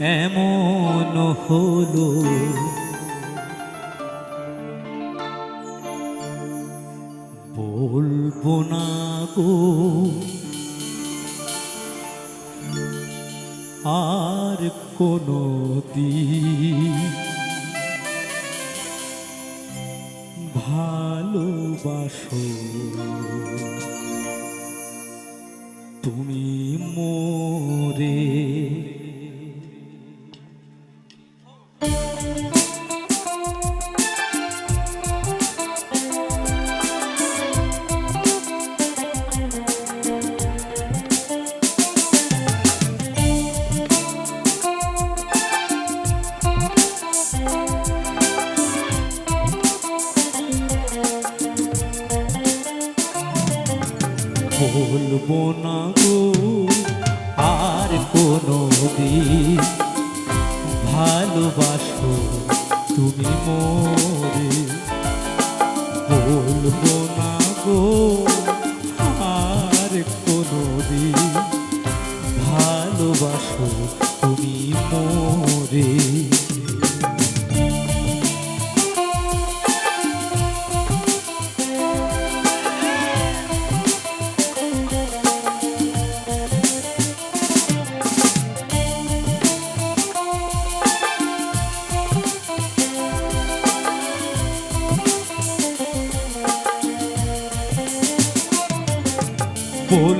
এমন হলো। বলব না গো আর কোনো ভালোবাসো। বলব না গো, আর কোনো ভালোবাসো তুমি মোরে। বলব না গো, আর কোনো দিন ভালোবাসো তুমি মোরে।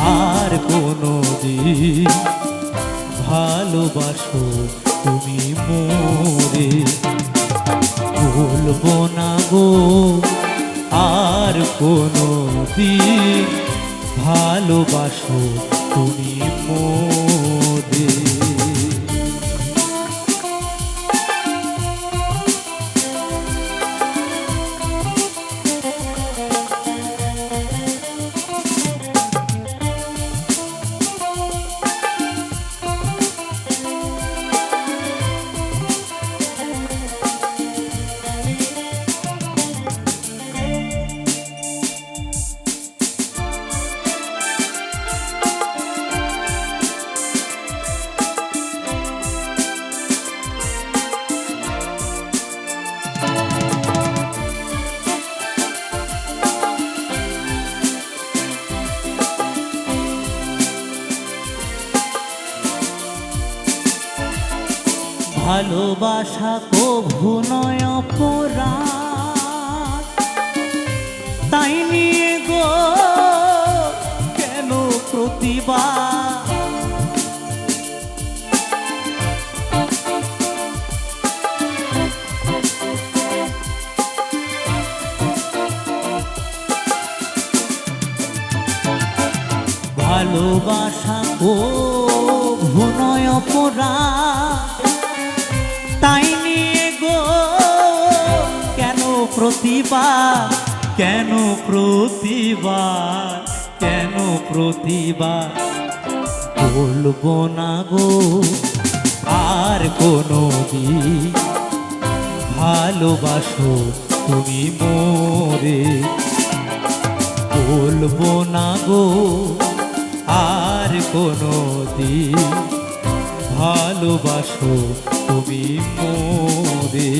আর কোনো দিন ভালোবাসো তুমি মোরে। বলব না গো, আর কোনো দিন ভালোবাসো তুমি মোরে। ভালোবাসা কভু নয় অপরাধ। তাই নিয়ে গো কেন প্রতিবাদ? ভালোবাসা ও ভুনয় অপরাধ। প্রতিবাদ কেন প্রতিবাদ কেন প্রতিবাদ বলব না গো, আর কোনো ভালোবাসো তুমি মোরে। বলব না গো, আর কোনো ভালোবাসো তুমি মোরে।